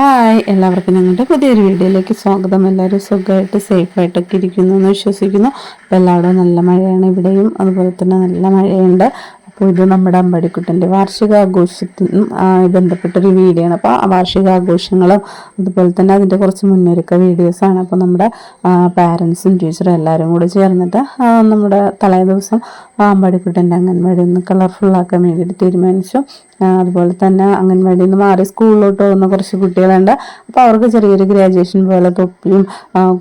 Hi എല്ലാവർക്കും ഞങ്ങളുടെ പുതിയൊരു വീഡിയോയിലേക്ക് സ്വാഗതം. എല്ലാവരും സുഖമായിട്ട് സേഫായിട്ടൊക്കെ ഇരിക്കുന്നു എന്ന് വിശ്വസിക്കുന്നു. അപ്പോൾ എല്ലാവരും നല്ല മഴയാണ് ഇവിടെയും അതുപോലെ തന്നെ നല്ല മഴയുണ്ട്. അപ്പോൾ ഇത് നമ്മുടെ അമ്പടിക്കുട്ടന്റെ വാർഷികാഘോഷത്തിനും ബന്ധപ്പെട്ടൊരു വീഡിയോ ആണ്. അപ്പോൾ വാർഷികാഘോഷങ്ങളും അതുപോലെ തന്നെ അതിന്റെ കുറച്ച് മുന്നൊരുക്ക വീഡിയോസാണ് അപ്പോൾ നമ്മുടെ പാരൻസും ടീച്ചറും എല്ലാവരും കൂടി ചേർന്നിട്ട് നമ്മുടെ തലേ ദിവസം അമ്പടിക്കുട്ടന്റെ അംഗൻവാടി ഒന്ന് കളർഫുള്ളാക്കാൻ വേണ്ടിയിട്ട് തീരുമാനിച്ചു. അതുപോലെ തന്നെ അംഗൻവാടിയിൽ നിന്ന് മാറി സ്കൂളിലോട്ട് പോകുന്ന കുറച്ച് കുട്ടികളുണ്ട്. അപ്പോൾ അവർക്ക് ചെറിയൊരു ഗ്രാജുവേഷൻ പോലെ തൊപ്പിയും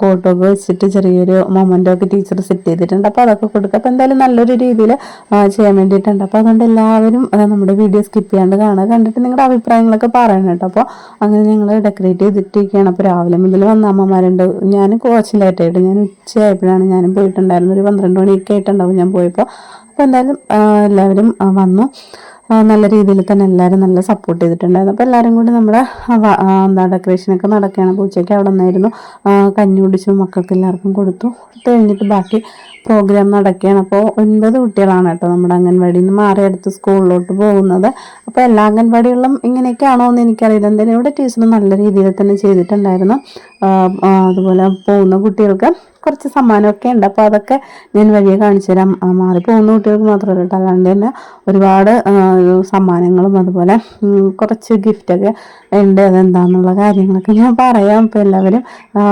കോട്ടൊക്കെ വെച്ചിട്ട് ചെറിയൊരു മൊമെന്റോ ഒക്കെ ടീച്ചർ സെറ്റ് ചെയ്തിട്ടുണ്ട്. അപ്പോൾ അതൊക്കെ കൊടുക്കുക. അപ്പോൾ എന്തായാലും നല്ലൊരു രീതിയിൽ ചെയ്യാൻ വേണ്ടിയിട്ടുണ്ട്. അപ്പോൾ അതുകൊണ്ട് എല്ലാവരും നമ്മുടെ വീഡിയോ സ്കിപ്പ് ചെയ്യാണ്ട് കാണുക. കണ്ടിട്ട് നിങ്ങളുടെ അഭിപ്രായങ്ങളൊക്കെ പറയണം കേട്ടോ. അപ്പോൾ അങ്ങനെ ഞങ്ങൾ ഡെക്കറേറ്റ് ചെയ്തിട്ടിരിക്കുകയാണ്. അപ്പോൾ രാവിലെ മുതൽ വന്ന അമ്മമാരുണ്ട്. ഞാൻ കോച്ചിലായിട്ടായിട്ട് ഞാൻ ഉച്ചയായപ്പോഴാണ് ഞാനും പോയിട്ടുണ്ടായിരുന്നു ഒരു പന്ത്രണ്ട് മണിയൊക്കെ ആയിട്ടുണ്ടാവും ഞാൻ പോയപ്പോൾ അപ്പോൾ എന്തായാലും എല്ലാവരും വന്നു. നല്ല രീതിയിൽ തന്നെ എല്ലാവരും നല്ല സപ്പോർട്ട് ചെയ്തിട്ടുണ്ടായിരുന്നു. അപ്പോൾ എല്ലാവരും കൂടി നമ്മുടെ എന്താ ഡെക്കറേഷനൊക്കെ നടക്കുകയാണ്. അപ്പോൾ ഉച്ചയ്ക്ക് അവിടെ നിന്നായിരുന്നു. കഞ്ഞി കുടിച്ചു മക്കൾക്ക് എല്ലാവർക്കും കൊടുത്തു. അത് കഴിഞ്ഞിട്ട് ബാക്കി പ്രോഗ്രാം നടക്കുകയാണ്. അപ്പോൾ ഒൻപത് കുട്ടികളാണ് കേട്ടോ നമ്മുടെ അംഗൻവാടിയിൽ നിന്ന് മാറി അടുത്ത് സ്കൂളിലോട്ട് പോകുന്നത്. അപ്പോൾ എല്ലാ അംഗൻവാടികളിലും ഇങ്ങനെയൊക്കെയാണോ എന്ന് എനിക്കറിയില്ല. എന്തായാലും ഇവിടെ ടീച്ചർ നല്ല രീതിയിൽ തന്നെ ചെയ്തിട്ടുണ്ടായിരുന്നു. അതുപോലെ പോകുന്ന കുട്ടികൾക്ക് കുറച്ച് സമ്മാനമൊക്കെ ഉണ്ട്. അപ്പോൾ അതൊക്കെ ഞാൻ വഴിയെ കാണിച്ചു തരാം. ആ, മാറി പോകുന്ന കുട്ടികൾക്ക് മാത്രമല്ല കേട്ടോ. അല്ലാണ്ട് തന്നെ ഒരുപാട് സമ്മാനങ്ങളും അതുപോലെ കുറച്ച് ഗിഫ്റ്റൊക്കെ ഉണ്ട്. അതെന്താണെന്നുള്ള കാര്യങ്ങളൊക്കെ ഞാൻ പറയാം. ഇപ്പോൾ എല്ലാവരും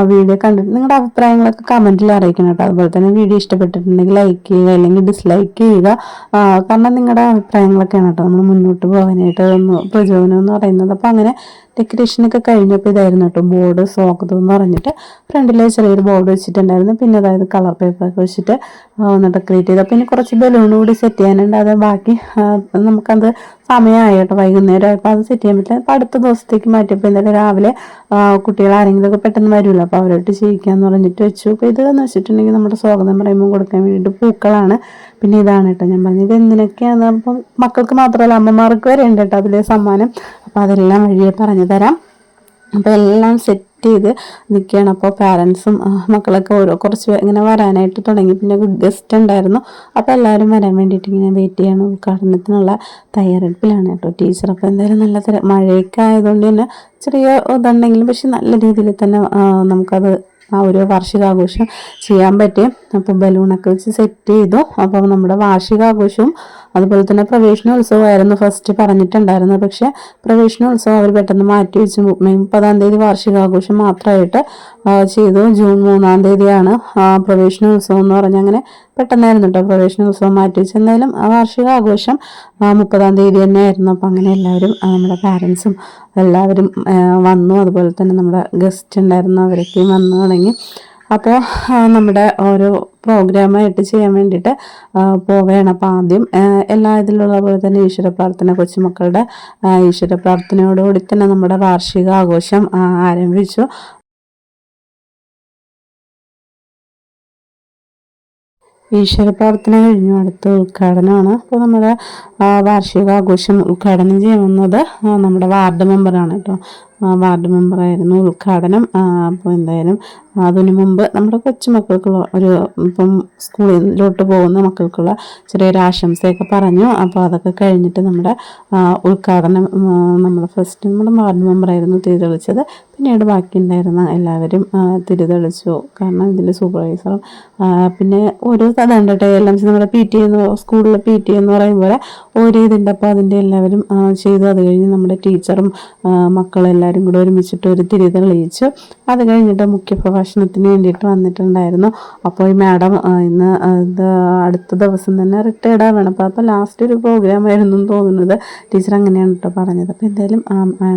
വീഡിയോ കണ്ടിട്ട് നിങ്ങളുടെ അഭിപ്രായങ്ങളൊക്കെ കമന്റിൽ അറിയിക്കണം കേട്ടോ. അതുപോലെ തന്നെ വീഡിയോ ഇഷ്ടപ്പെട്ടിട്ടുണ്ടെങ്കിൽ ലൈക്ക് ചെയ്യുക അല്ലെങ്കിൽ ഡിസ്ലൈക്ക് ചെയ്യുക. കാരണം നിങ്ങളുടെ അഭിപ്രായങ്ങളൊക്കെയാണ് കേട്ടോ. നമ്മൾ മുന്നോട്ട് പോകാനായിട്ട് പ്രചോദനം എന്ന് പറയുന്നത്. അപ്പോൾ അങ്ങനെ ഡെക്കറേഷനൊക്കെ കഴിഞ്ഞപ്പോൾ ഇതായിരുന്നു കേട്ടോ. ബോർഡ് സ്വാഗതം എന്ന് പറഞ്ഞിട്ട് ഫ്രണ്ടിൽ ചെറിയൊരു ബോർഡ് വെച്ചിട്ടുണ്ടായിരുന്നു. പിന്നെ അതായത് കളർ പേപ്പറൊക്കെ വെച്ചിട്ട് ഒന്ന് ഡെക്കറേറ്റ് ചെയ്ത. പിന്നെ കുറച്ച് ബലൂൺ കൂടി സെറ്റ് ചെയ്യാനുണ്ട്. അത് ബാക്കി നമുക്കത് സമയമായി കേട്ടോ. വൈകുന്നേരം ആയപ്പോൾ അത് സെറ്റ് ചെയ്യാൻ പറ്റില്ല. അപ്പോൾ അടുത്ത ദിവസത്തേക്ക് മാറ്റിയപ്പോൾ എന്തായാലും രാവിലെ കുട്ടികൾ ആരെങ്കിലും ഒക്കെ പെട്ടെന്ന് വരുമല്ലോ അപ്പോൾ അവരോട്ട് ചെയ്യിക്കാന്ന് പറഞ്ഞിട്ട് വെച്ചു. അപ്പോൾ ഇത് എന്ന് വെച്ചിട്ടുണ്ടെങ്കിൽ നമ്മുടെ സ്വാഗതം പറയുമ്പോൾ കൊടുക്കാൻ വേണ്ടിയിട്ട് പൂക്കളാണ്. പിന്നെ ഇതാണ് കേട്ടോ ഞാൻ പറഞ്ഞത്. എന്തിനൊക്കെയാണ് അപ്പം മക്കൾക്ക് മാത്രമല്ല അമ്മമാർക്ക് വരെ ഉണ്ട് കേട്ടോ അതിലെ സമ്മാനം. അപ്പോൾ അതെല്ലാം വഴിയെ പറഞ്ഞു തരാം. അപ്പോൾ എല്ലാം സെറ്റ് ചെയ്ത് നിൽക്കുകയാണ്. അപ്പോൾ പാരൻസും മക്കളൊക്കെ ഓരോ കുറച്ച് ഇങ്ങനെ വരാനായിട്ട് തുടങ്ങി. പിന്നെ ഗസ്റ്റ് ഉണ്ടായിരുന്നു. അപ്പോൾ എല്ലാവരും വരാൻ വേണ്ടിയിട്ട് ഇങ്ങനെ വെയിറ്റ് ചെയ്യണം. ഉദ്ഘാടനത്തിനുള്ള തയ്യാറെടുപ്പിലാണ് കേട്ടോ ടീച്ചർ അപ്പോൾ എന്തായാലും നല്ല തര മഴയൊക്കെ ആയതുകൊണ്ട് തന്നെ ചെറിയ ഇതുണ്ടെങ്കിലും പക്ഷെ നല്ല രീതിയിൽ തന്നെ നമുക്കത് ആ ഒരു വാർഷികാഘോഷം ചെയ്യാൻ പറ്റും. അപ്പോൾ ബലൂണൊക്കെ വെച്ച് സെറ്റ് ചെയ്തു. അപ്പോൾ നമ്മുടെ വാർഷികാഘോഷവും അതുപോലെ തന്നെ പ്രവേശനോത്സവമായിരുന്നു ഫസ്റ്റ് പറഞ്ഞിട്ടുണ്ടായിരുന്നത്. പക്ഷേ പ്രവേശനോത്സവം അവർ പെട്ടെന്ന് മാറ്റി വെച്ചു. മുപ്പതാം തീയതി വാർഷികാഘോഷം മാത്രമായിട്ട് ചെയ്തു. ജൂൺ മൂന്നാം തീയതിയാണ് പ്രവേശനോത്സവം എന്ന് പറഞ്ഞ് അങ്ങനെ പെട്ടെന്നായിരുന്നു കേട്ടോ പ്രവേശനോത്സവം മാറ്റി വെച്ചു എന്തായാലും വാർഷികാഘോഷം മുപ്പതാം തീയതി തന്നെ ആയിരുന്നു അപ്പം അങ്ങനെ എല്ലാവരും നമ്മുടെ പാരൻസും എല്ലാവരും വന്നു. അതുപോലെ തന്നെ നമ്മുടെ ഗസ്റ്റ് ഉണ്ടായിരുന്നു. അവരൊക്കെയും വന്നു തുടങ്ങി. അപ്പോൾ നമ്മുടെ ഓരോ പ്രോഗ്രാമായിട്ട് ചെയ്യാൻ വേണ്ടിയിട്ട് പോവുകയാണ് അപ്പോൾ ആദ്യം എല്ലാ ഇതിലുള്ള പോലെ തന്നെ ഈശ്വര പ്രാർത്ഥന കൊച്ചുമക്കളുടെ ഈശ്വര പ്രാർത്ഥനയോടുകൂടി തന്നെ നമ്മുടെ വാർഷിക ആഘോഷം ആരംഭിച്ചു. ഈശ്വര പ്രാർത്ഥന കഴിഞ്ഞു. അടുത്ത ഉദ്ഘാടനമാണ്. അപ്പോൾ നമ്മുടെ വാർഷികാഘോഷം ഉദ്ഘാടനം ചെയ്യുന്നത് നമ്മുടെ വാർഡ് മെമ്പറാണ് കേട്ടോ. വാർഡ് മെമ്പറായിരുന്നു ഉദ്ഘാടനം അപ്പോൾ എന്തായാലും അതിനു മുമ്പ് നമ്മുടെ കൊച്ചുമക്കൾക്കുള്ള ഒരു ഇപ്പം സ്കൂളിലോട്ട് പോകുന്ന മക്കൾക്കുള്ള ചെറിയൊരു ആശംസയൊക്കെ പറഞ്ഞു. അപ്പോൾ അതൊക്കെ കഴിഞ്ഞിട്ട് നമ്മുടെ ഉദ്ഘാടനം നമ്മൾ ഫസ്റ്റ് നമ്മുടെ വാർഡ് മെമ്പറായിരുന്നു തിരിതെളിച്ചത്. പിന്നീട് ബാക്കി ഉണ്ടായിരുന്ന എല്ലാവരും തിരിതെളിച്ചു. കാരണം ഇതിൽ സൂപ്പർവൈസറും പിന്നെ ഓരോ അതുണ്ട് കേട്ടോ എല്ലാം നമ്മുടെ പി ടി എന്ന് സ്കൂളിലെ പി ടി എന്ന് പറയും പോലെ ഓരോ ഇതുണ്ട് അപ്പോൾ അതിന്റെ എല്ലാവരും ചെയ്തു. അത് കഴിഞ്ഞ് നമ്മുടെ ടീച്ചറും ആ, മക്കളെല്ലാവരും കൂടെ ഒരുമിച്ചിട്ട് ഒരു തിരി തെളിയിച്ചു. അത് കഴിഞ്ഞിട്ട് മുഖ്യ പ്രഭാഷണത്തിന് വേണ്ടിയിട്ട് വന്നിട്ടുണ്ടായിരുന്നു. അപ്പോൾ ഈ മാഡം ഇന്ന് ഇത് അടുത്ത ദിവസം തന്നെ റിട്ടയർഡ് ആവണം അപ്പോൾ അപ്പോൾ ലാസ്റ്റ് ഒരു പ്രോഗ്രാം ആയിരുന്നു തോന്നുന്നത്. ടീച്ചർ അങ്ങനെയാണ് കേട്ടോ പറഞ്ഞത്. അപ്പോൾ എന്തായാലും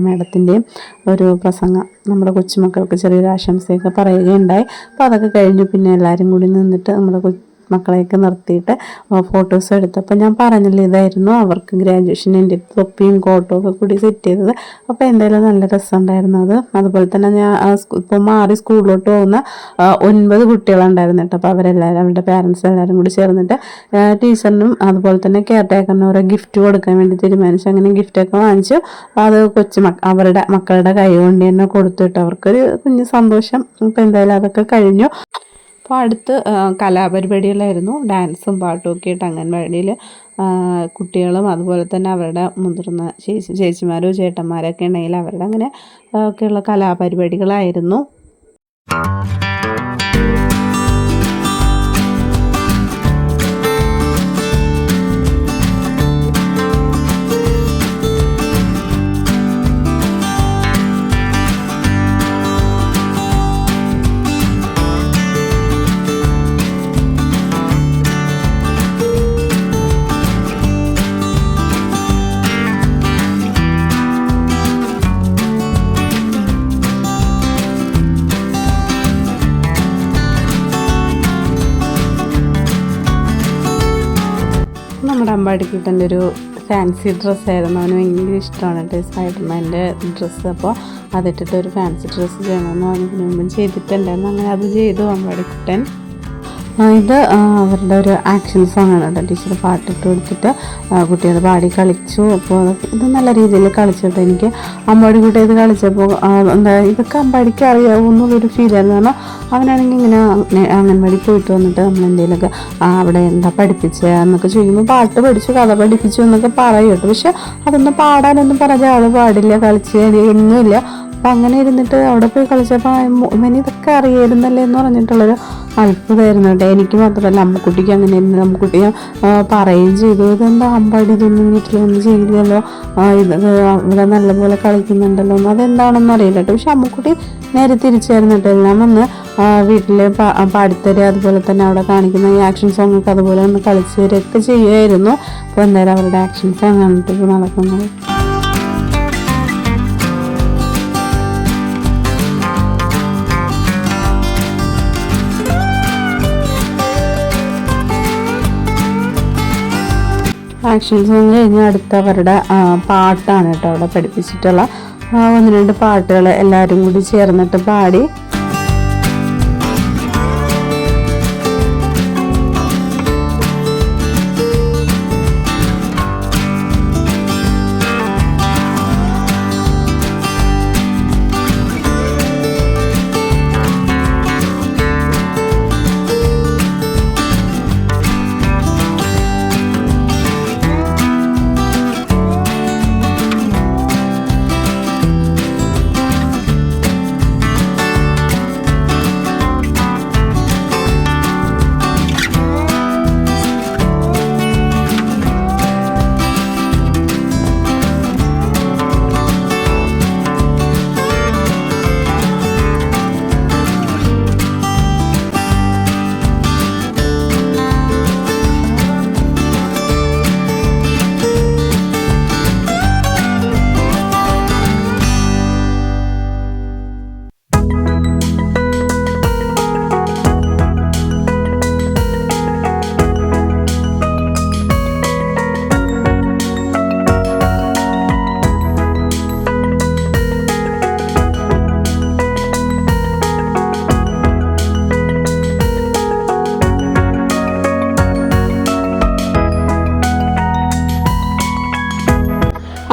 മാഡത്തിന്റെയും ഒരു പ്രസംഗം നമ്മുടെ കൊച്ചുമക്കൾക്ക് ചെറിയൊരു ആശംസയൊക്കെ പറയുകയുണ്ടായി. അപ്പോൾ അതൊക്കെ കഴിഞ്ഞു പിന്നെ എല്ലാവരും കൂടി നിന്നിട്ട് നമ്മുടെ കൊ മക്കളെയൊക്കെ നിർത്തിയിട്ട് ഫോട്ടോസ് എടുത്തപ്പോൾ ഞാൻ പറഞ്ഞില്ല ഇതായിരുന്നു അവർക്ക് ഗ്രാജുവേഷൻ എന്റെ തൊപ്പിയും കോട്ടും ഒക്കെ കൂടി സെറ്റ് ചെയ്തത്. അപ്പോൾ എന്തായാലും നല്ല രസമുണ്ടായിരുന്നു അത്. അതുപോലെ തന്നെ ഞാൻ ഇപ്പോൾ മാറി സ്കൂളിലോട്ട് പോകുന്ന ഒൻപത് കുട്ടികളുണ്ടായിരുന്നു കേട്ടോ. അപ്പോൾ അവരെല്ലാവരും അവരുടെ പാരൻസ് എല്ലാവരും കൂടി ചേർന്നിട്ട് ടീച്ചറിനും അതുപോലെ തന്നെ കെയർ ടേക്കറിനും ഓരോ ഗിഫ്റ്റ് കൊടുക്കാൻ വേണ്ടി തീരുമാനിച്ചു. അങ്ങനെ ഗിഫ്റ്റൊക്കെ വാങ്ങിച്ചു. അത് കൊച്ചു അവരുടെ മക്കളുടെ കൈ കൊണ്ട് തന്നെ കൊടുത്തിട്ട് അവർക്കൊരു കുഞ്ഞു സന്തോഷം. അപ്പോൾ എന്തായാലും അതൊക്കെ കഴിഞ്ഞു. അപ്പോൾ അടുത്ത് കലാപരിപാടികളായിരുന്നു. ഡാൻസും പാട്ടും ഒക്കെ ആയിട്ട് അംഗൻവാടിയിൽ കുട്ടികളും അതുപോലെ തന്നെ അവരുടെ മുതിർന്ന ചേച്ചി ചേച്ചിമാരോ ചേട്ടന്മാരൊക്കെ ഉണ്ടെങ്കിൽ അവരുടെ അങ്ങനെ ഒക്കെയുള്ള കലാപരിപാടികളായിരുന്നു. നമ്മുടെ അമ്പാടിക്കുട്ടന്റെ ഒരു ഫാൻസി ഡ്രസ്സായിരുന്നു അവന് ഭയങ്കര ഇഷ്ടമാണ് കേട്ടോ സ്പൈഡർമാന്റെ ഡ്രസ്സ് അപ്പോൾ അതിട്ടിട്ട് ഒരു ഫാൻസി ഡ്രസ്സ് ചെയ്യണമെന്ന് അവന് മുമ്പും ചെയ്തിട്ടുണ്ടായിരുന്നു അങ്ങനെ അത് ചെയ്തു അമ്പാടിക്കുട്ടൻ ഇത് അവരുടെ ഒരു ആക്ഷൻ സോങ് ആണ്. കേട്ടോ ടീച്ചർ പാട്ടിട്ട് കൊടുത്തിട്ട് കുട്ടികൾ പാടി കളിച്ചു. അപ്പോൾ ഇത് നല്ല രീതിയിൽ കളിച്ചിട്ട് എനിക്ക്. അമ്മയുടെ കൂട്ടി ഇത് കളിച്ചപ്പോൾ എന്താ ഇതൊക്കെ അമ്പാടിക്ക് അറിയാവൂ എന്നുള്ളൊരു ഫീലായിരുന്നു കാരണം അവനാണെങ്കിൽ ഇങ്ങനെ അംഗൻവാടി പോയിട്ട് വന്നിട്ട് നമ്മൾ എന്തെങ്കിലുമൊക്കെ അവിടെ എന്താ പഠിപ്പിച്ചത് എന്നൊക്കെ ചോദിക്കുമ്പോൾ പാട്ട് പഠിച്ചു കഥ പഠിപ്പിച്ചു എന്നൊക്കെ പറയും കേട്ടോ. പക്ഷെ അതൊന്നും പാടാനൊന്നും പറഞ്ഞ ആൾ പാടില്ല കളിച്ച് ഒന്നുമില്ല അപ്പം അങ്ങനെ ഇരുന്നിട്ട് അവിടെ പോയി കളിച്ചപ്പോൾ ഇവന് ഇതൊക്കെ അറിയായിരുന്നല്ലേ എന്ന് പറഞ്ഞിട്ടുള്ളൊരു അത്ഭുതമായിരുന്നു കേട്ടോ. എനിക്ക് മാത്രമല്ല അമ്മക്കുട്ടിക്ക് അങ്ങനെ ഇരുന്ന് അമ്മക്കുട്ടി പറയുകയും ചെയ്തു. ഇതെന്താ അമ്പാടി ഇതൊന്നും വീട്ടിലൊന്നും ചെയ്യില്ലല്ലോ? ഇത് ഇവിടെ നല്ലപോലെ കളിക്കുന്നുണ്ടല്ലോ അതെന്താണെന്ന് അറിയില്ല കേട്ടോ. പക്ഷെ അമ്മക്കുട്ടി നേരെ തിരിച്ചായിരുന്നു കേട്ടോ. എല്ലാം വന്ന് വീട്ടിൽ പാടിത്തരെ അതുപോലെ തന്നെ അവിടെ കാണിക്കുന്ന ഈ ആക്ഷൻ സോങ് ഒക്കെ അതുപോലെ ഒന്ന് കളിച്ച് തരികയൊക്കെ ചെയ്യുമായിരുന്നു അപ്പോൾ എന്തായാലും അവരുടെ ആക്ഷൻസ് അങ്ങനെ ആണ് കേട്ടോ നടക്കുന്നത് ആക്ഷൻ സോങ് കഴിഞ്ഞ് അടുത്ത അവരുടെ പാട്ടാണ് കേട്ടോ അവിടെ പഠിപ്പിച്ചിട്ടുള്ള. ഒന്ന് രണ്ട് പാട്ടുകൾ എല്ലാവരും കൂടി ചേർന്നിട്ട് പാടി.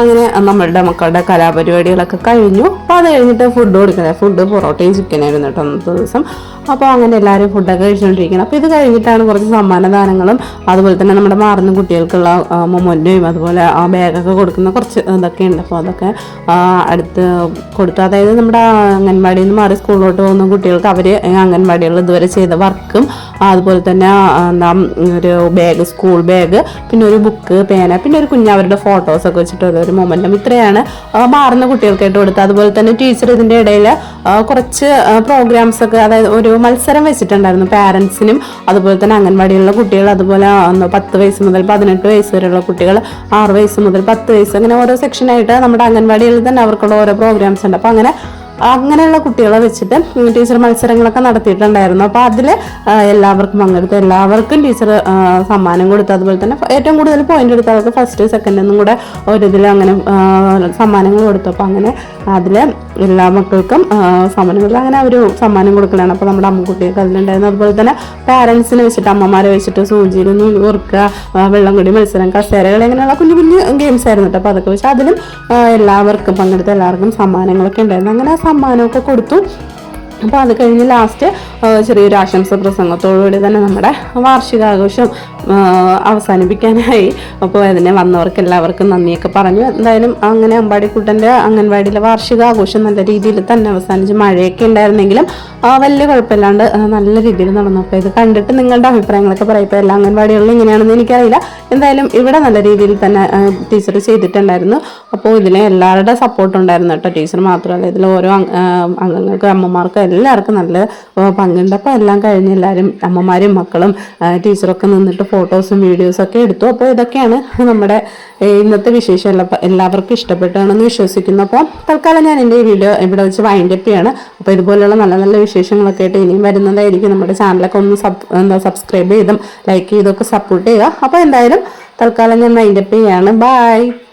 അങ്ങനെ നമ്മളുടെ മക്കളുടെ കലാപരിപാടികളൊക്കെ കഴിഞ്ഞു. അപ്പോൾ അത് കഴിഞ്ഞിട്ട് ഫുഡ് കൊടുക്കുന്നത്. ഫുഡ് പൊറോട്ടയും ചിക്കനായിരുന്നു കേട്ടോ അന്നത്തെ ദിവസം. അപ്പോൾ അങ്ങനെ എല്ലാവരും ഫുഡൊക്കെ കഴിച്ചുകൊണ്ടിരിക്കണം അപ്പോൾ ഇത് കഴിഞ്ഞിട്ടാണ് കുറച്ച് സമ്മാനദാനങ്ങളും അതുപോലെ തന്നെ നമ്മുടെ മാറുന്ന കുട്ടികൾക്കുള്ള മൊമൊന്റെയും അതുപോലെ ആ ബാഗൊക്കെ കൊടുക്കുന്ന കുറച്ച് ഇതൊക്കെ ഉണ്ട് അപ്പോൾ അതൊക്കെ അടുത്ത് കൊടുത്തു. അതായത് നമ്മുടെ അംഗൻവാടിയിൽ നിന്ന് മാറി സ്കൂളിലോട്ട് പോകുന്ന കുട്ടികൾക്ക് അവർ അംഗൻവാടികളിൽ ഇതുവരെ ചെയ്ത വർക്കും അതുപോലെ തന്നെ എന്താ ഒരു ബാഗ് സ്കൂൾ ബാഗ് പിന്നെ ഒരു ബുക്ക് പേന പിന്നെ ഒരു കുഞ്ഞ് അവരുടെ ഫോട്ടോസൊക്കെ വെച്ചിട്ടുള്ള ഒരു മൊമെന്റം ഇത്രയാണ് മാറുന്ന കുട്ടികൾക്കായിട്ട് കൊടുത്തത്. അതുപോലെ തന്നെ ടീച്ചർ ഇതിന്റെ ഇടയിൽ കുറച്ച് പ്രോഗ്രാംസ് ഒക്കെ അതായത് ഒരു മത്സരം വെച്ചിട്ടുണ്ടായിരുന്നു പാരൻസിനും അതുപോലെ തന്നെ അംഗൻവാടിയിലുള്ള കുട്ടികൾ അതുപോലെ പത്ത് വയസ്സ് മുതൽ പതിനെട്ട് വയസ്സ് വരെയുള്ള കുട്ടികൾ ആറ് വയസ്സ് മുതൽ പത്ത് വയസ്സ് അങ്ങനെ ഓരോ സെക്ഷനായിട്ട് നമ്മുടെ അംഗൻവാടിയിൽ തന്നെ അവർക്കുള്ള ഓരോ പ്രോഗ്രാംസ് ഉണ്ട്. അപ്പോൾ അങ്ങനെ അങ്ങനെയുള്ള കുട്ടികളെ വെച്ചിട്ട് ടീച്ചർ മത്സരങ്ങളൊക്കെ നടത്തിയിട്ടുണ്ടായിരുന്നു. അപ്പോൾ അതിൽ എല്ലാവർക്കും പങ്കെടുത്ത്. എല്ലാവർക്കും ടീച്ചർ സമ്മാനം കൊടുത്തു. അതുപോലെ തന്നെ ഏറ്റവും കൂടുതൽ പോയിന്റ് എടുത്ത അവർക്ക് ഫസ്റ്റ് സെക്കൻഡ് എന്നും കൂടെ ഒരിതിൽ അങ്ങനെ സമ്മാനങ്ങൾ കൊടുത്തു. അപ്പോൾ അങ്ങനെ അതിൽ എല്ലാ മക്കൾക്കും സമ്മാനങ്ങൾ അങ്ങനെ ഒരു സമ്മാനം കൊടുക്കലാണ്. അപ്പോൾ നമ്മുടെ അമ്മക്കുട്ടിയൊക്കെ അതിലുണ്ടായിരുന്നു. അതുപോലെ തന്നെ പാരൻസിനെ വെച്ചിട്ട് അമ്മമാരെ വെച്ചിട്ട് സൂചിയിൽ നിന്ന് കോർക്കുക വെള്ളം കൂടി മത്സരം കസേരകൾ ഇങ്ങനെയുള്ള കുഞ്ഞു കുഞ്ഞു ഗെയിംസ് ആയിരുന്നു കേട്ടോ. അപ്പോൾ അതൊക്കെ വെച്ച് അതിലും എല്ലാവർക്കും പങ്കെടുത്ത എല്ലാവർക്കും സമ്മാനങ്ങളൊക്കെ ഉണ്ടായിരുന്നു. അങ്ങനെ സമ്മാനമൊക്കെ കൊടുത്തു. അപ്പോൾ അത് കഴിഞ്ഞ് ലാസ്റ്റ് ചെറിയൊരു ആശംസ പ്രസംഗത്തോടുകൂടി തന്നെ നമ്മുടെ വാർഷികാഘോഷം അവസാനിപ്പിക്കാനായി. അപ്പോൾ അതിനെ വന്നവർക്ക് എല്ലാവർക്കും നന്ദിയൊക്കെ പറഞ്ഞു. എന്തായാലും അങ്ങനെ അമ്പാടിക്കുട്ടന്റെ അംഗൻവാടിയിലെ വാർഷികാഘോഷം നല്ല രീതിയിൽ തന്നെ അവസാനിച്ച് മഴയൊക്കെ ഉണ്ടായിരുന്നെങ്കിലും വലിയ കുഴപ്പമില്ലാണ്ട് നല്ല രീതിയിൽ നടന്നു. അപ്പോൾ ഇത് കണ്ടിട്ട് നിങ്ങളുടെ അഭിപ്രായങ്ങളൊക്കെ പറയും. ഇപ്പോൾ എല്ലാ അംഗൻവാടികളിലും ഇങ്ങനെയാണെന്ന് എനിക്കറിയില്ല. എന്തായാലും ഇവിടെ നല്ല രീതിയിൽ തന്നെ ടീച്ചർ ചെയ്തിട്ടുണ്ടായിരുന്നു. അപ്പോൾ ഇതിന് എല്ലാവരുടെ സപ്പോർട്ട് ഉണ്ടായിരുന്നു കേട്ടോ. ടീച്ചർ മാത്രമല്ല ഇതിൽ ഓരോ അംഗങ്ങൾക്കും അമ്മമാർക്കും എല്ലാവർക്കും നല്ല പങ്കുണ്ട് അപ്പോൾ എല്ലാം കഴിഞ്ഞ് എല്ലാവരും അമ്മമാരും മക്കളും ടീച്ചറൊക്കെ നിന്നിട്ട് ഫോട്ടോസും വീഡിയോസും ഒക്കെ എടുത്തു. അപ്പോൾ ഇതൊക്കെയാണ് നമ്മുടെ ഇന്നത്തെ വിശേഷം എല്ലാ എല്ലാവർക്കും ഇഷ്ടപ്പെട്ടാണെന്ന് വിശ്വസിക്കുന്നു അപ്പോൾ തൽക്കാലം ഞാൻ എന്റെ ഈ വീഡിയോ ഇവിടെ വെച്ച് വൈൻഡപ്പ് ചെയ്യാണ്. അപ്പോൾ ഇതുപോലെയുള്ള നല്ല നല്ല വിശേഷങ്ങളൊക്കെ ആയിട്ട് ഇനിയും വരുന്നതായിരിക്കും. നമ്മുടെ ചാനലൊക്കെ ഒന്ന് സബ് എന്താ സബ്സ്ക്രൈബ് ചെയ്തും ലൈക്ക് ചെയ്തൊക്കെ സപ്പോർട്ട് ചെയ്യുക. അപ്പോൾ എന്തായാലും തൽക്കാലം ഞാൻ വൈൻഡപ്പ് ചെയ്യാണ്. ബൈ